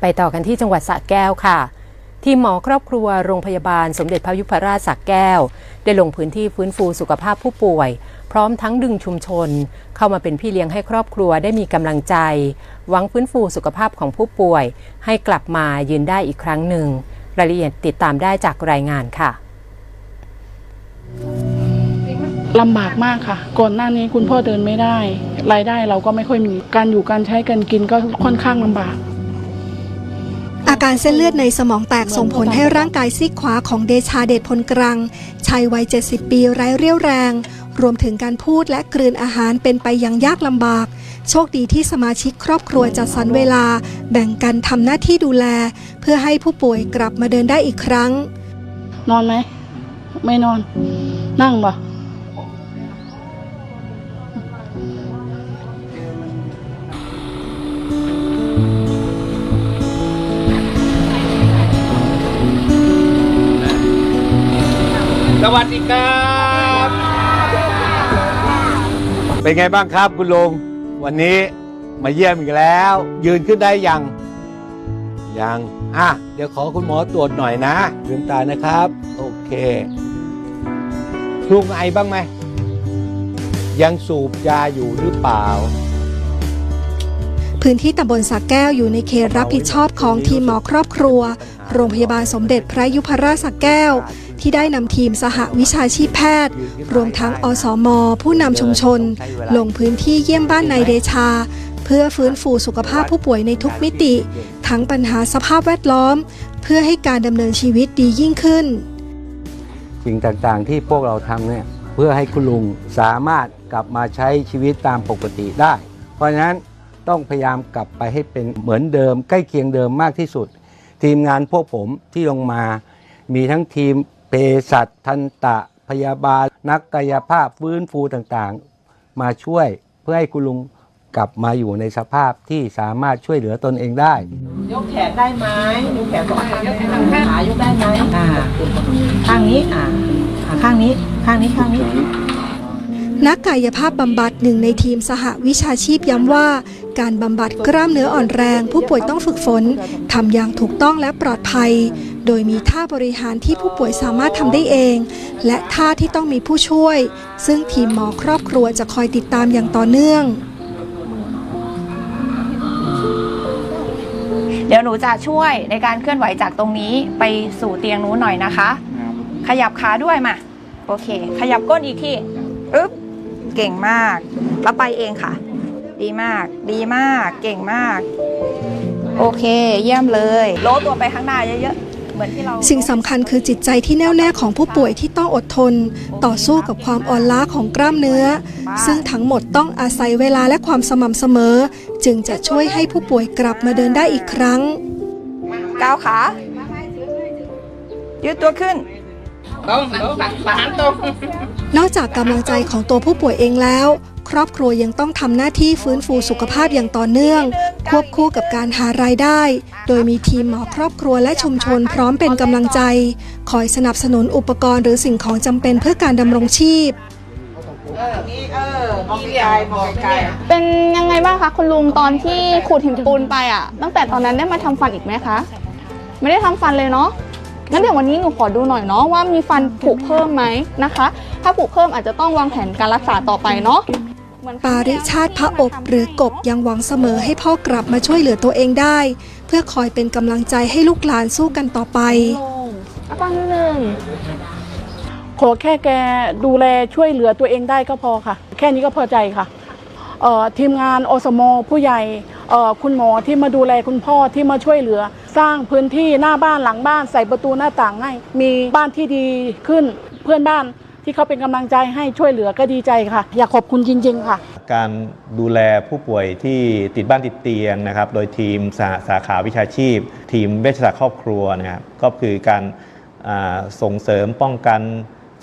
ไปต่อกันที่จังหวัดสระแก้วค่ะ ทีมหมอครอบครัวโรงพยาบาลสมเด็จพระยุพราชสระแก้ว ได้ลงพื้นที่ฟื้นฟูสุขภาพผู้ป่วย พร้อมทั้งดึงชุมชน เข้ามาเป็นพี่เลี้ยงให้ครอบครัวได้มีกำลังใจ หวังฟื้นฟูสุขภาพของผู้ป่วย ให้กลับมายืนได้อีกครั้งหนึ่ง รายละเอียดติดตามได้จากรายงานค่ะลำบากมากค่ะ ก่อนหน้านี้คุณพ่อเดินไม่ได้ รายได้เราก็ไม่ค่อยมี การอยู่การใช้การกินก็ค่อนข้างลำบาก การเส้นเลือดในสมองแตกส่งผลให้ร่างกายซีกขวาของเดชาเดชพลกรังชายวัย 70 ปีไร้เรี่ยวแรง รวมถึงการพูดและกลืนอาหารเป็นไปอย่างยากลำบาก โชคดีที่สมาชิกครอบครัวจัดสรรเวลา แบ่งกันทำหน้าที่ดูแล เพื่อให้ผู้ป่วยกลับมาเดินได้อีกครั้ง นอนไหม ไม่นอน นั่งป วัสดีครับ เป็นไงบ้างครับคุณลุงวันนี้มาเยี่ยมอีกแล้ว ยืนขึ้นได้ยังยังอะเดี๋ยวขอคุณหมอตรวจหน่อยนะลืมตานะครับ โอเคลุงไอบ้างไหมยังสูบยาอยู่หรือเปล่า พื้นที่ตำบลสระแก้วอยู่ในเขตรับผิดชอบของทีมหมอครอบครัว โรงพยาบาลสมเด็จพระยุพราชสระแก้ว ที่ได้นำทีมสหวิชาชีพแพทย์ รวมทั้งอสม ผู้นำชุมชน ลงพื้นที่เยี่ยมบ้านนายเดชา เพื่อฟื้นฟูสุขภาพผู้ป่วยในทุกมิติ ทั้งปัญหาสภาพแวดล้อม เพื่อให้การดำเนินชีวิตดียิ่งขึ้น สิ่งต่างๆที่พวกเราทำเนี่ยเพื่อให้คุณลุงสามารถกลับมาใช้ชีวิตตามปกติได้ เพราะฉะนั้นต้องพยายามกลับไปให้เป็นเหมือนเดิม ใกล้เคียงเดิมมากที่สุด ทีมงานพวกผมที่ลงมา มีทั้งทีมเภสัชทันตะพยาบาล นักกายภาพฟื้นฟูต่างๆ มาช่วยเพื่อให้คุณลุงกลับมาอยู่ในสภาพที่สามารถช่วยเหลือตนเองได้ ยกแขนได้ไหมยกแขนสองข้างขายกได้ไหมอ่าข้างนี้อ่าข้างนี้ข้างนี้ข้างนี้ นักกายภาพบำบัดหนึ่งในทีมสหวิชาชีพย้ำว่า การบำบัดกล้ามเนื้ออ่อนแรง ผู้ป่วยต้องฝึกฝนทำอย่างถูกต้องและปลอดภัย โดยมีท่าบริหารที่ผู้ป่วยสามารถทำได้เอง และท่าที่ต้องมีผู้ช่วย ซึ่งทีมหมอครอบครัวจะคอยติดตามอย่างต่อเนื่องเดี๋ยวหนูจะช่วยในการเคลื่อนไหวจากตรงนี้ไปสู่เตียงนู้นหน่อยนะคะ ขยับขาด้วยมา โอเค ขยับก้นอีกทีอึ๊บ เก่งมาก แล้วไปเองค่ะ ดีมาก ดีมาก เก่งมาก โอเค เยี่ยมเลยโลตัวไปข้างหน้าเยอะๆ เหมือนที่เรา สิ่งสำคัญคือจิตใจที่แน่วแน่ของผู้ป่วยที่ต้องอดทน ต่อสู้กับความอ่อนล้าของกล้ามเนื้อ ซึ่งทั้งหมดต้องอาศัยเวลาและความสม่ำเสมอ จึงจะช่วยให้ผู้ป่วยกลับมาเดินได้อีกครั้งก้าวขายืดตัวขึ้น นอกจากกำลังใจของตัวผู้ป่วยเองแล้ว ครอบครัวยังต้องทำหน้าที่ฟื้นฟูสุขภาพอย่างต่อเนื่อง ควบคู่กับการหารายได้ โดยมีทีมหมอครอบครัวและชุมชนพร้อมเป็นกำลังใจ คอยสนับสนุนอุปกรณ์หรือสิ่งของจำเป็นเพื่อการดำรงชีพ เป็นยังไงบ้างคะคุณลุงตอนที่ขูดหินปูนไปอะ ตั้งแต่ตอนนั้นได้มาทำฟันอีกไหมคะ ไม่ได้ทำฟันเลยเนาะ งั้นเดี๋ยววันนี้หนูขอดูหน่อยเนาะว่ามีฟันผุเพิ่มไหมนะคะ ถ้าผุเพิ่มอาจจะต้องวางแผนการรักษาต่อไปเนาะเหมือนปาริชาติพระอบหรือกบยังหวังเสมอให้พ่อกลับมาช่วยเหลือตัวเองได้ เพื่อคอยเป็นกำลังใจให้ลูกหลานสู้กันต่อไปลงอะฟังนิดนึงขอแค่แกดูแลช่วยเหลือตัวเองได้ก็พอค่ะ แค่นี้ก็พอใจค่ะเอ่อทีมงานอสมผู้ใหญ่เอ่อคุณหมอที่มาดูแลคุณพ่อที่มาช่วยเหลือ สร้างพื้นที่หน้าบ้านหลังบ้านใส่ประตูหน้าต่างให้มีบ้านที่ดีขึ้นเพื่อนบ้านที่เขาเป็นกำลังใจให้ช่วยเหลือก็ดีใจค่ะ อยากขอบคุณจริง ๆ ค่ะ การดูแลผู้ป่วยที่ติดบ้านติดเตียงนะครับ โดยทีมสาสาขาวิชาชีพ ทีมเวชศาสตร์ครอบครัวนะครับก็คือการส่งเสริมป้องกัน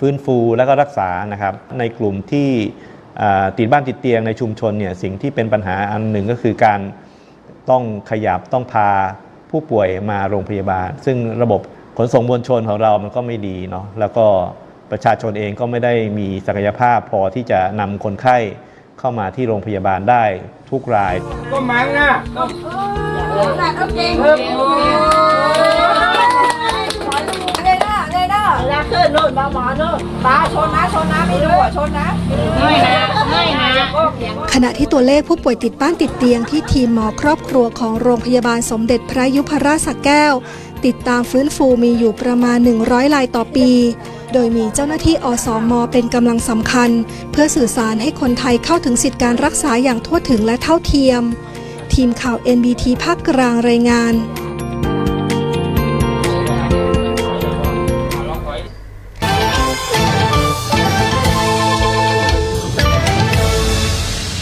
ฟื้นฟูและก็รักษานะครับ ในกลุ่มที่ติดบ้านติดเตียงในชุมชนเนี่ยสิ่งที่เป็นปัญหาอันหนึ่งก็คือการต้องขยับต้องพา ผู้ป่วยมาโรงพยาบาล ซึ่งระบบขนส่งมวลชนของเรามันก็ไม่ดีเนาะแล้วก็ประชาชนเองก็ไม่ได้มีศักยภาพพอที่จะนำคนไข้เข้ามาที่โรงพยาบาลได้ทุกรายก็แล้วขึ้นโน่นมาหมอโน่นตาชนนะชนนะไม่ดูอะชนนะไม่นะไม่นะ ขณะที่ตัวเลขผู้ป่วยติดบ้านติดเตียงที่ทีมหมอครอบครัวของโรงพยาบาลสมเด็จพระยุพราชสระแก้ว ติดตามฟื้นฟูมีอยู่ประมาณ 100รายต่อปี โดยมีเจ้าหน้าที่อสมเป็นกำลังสำคัญ เพื่อสื่อสารให้คนไทยเข้าถึงสิทธิการรักษาอย่างทั่วถึงและเท่าเทียม ทีมข่าว NBT ภาคกลางรายงาน